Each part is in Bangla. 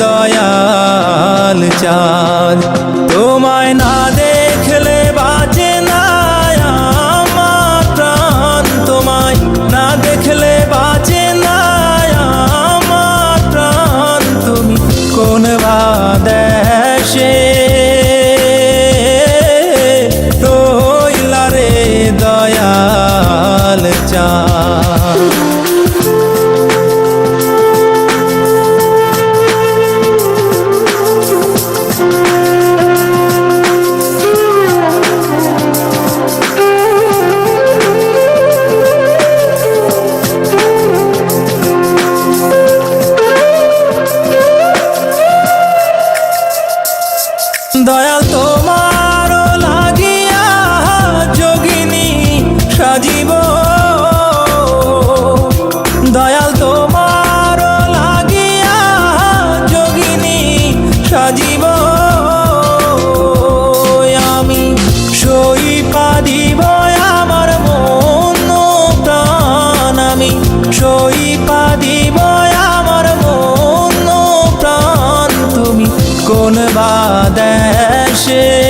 দয়াল চাঁদ। তোমায় না সাজিব। দয়াল তোমার লাগিয়া যোগিনী সাজিব। আমি সই পাদিব আমার মন প্রাণ। আমি সই পাদিব আমার মন প্রাণ। তুমি কোন বাদেশে রইলা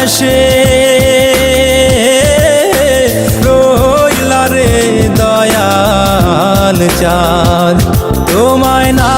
বাদেশে রইলা রে দয়াল চাঁদ। তোমায় না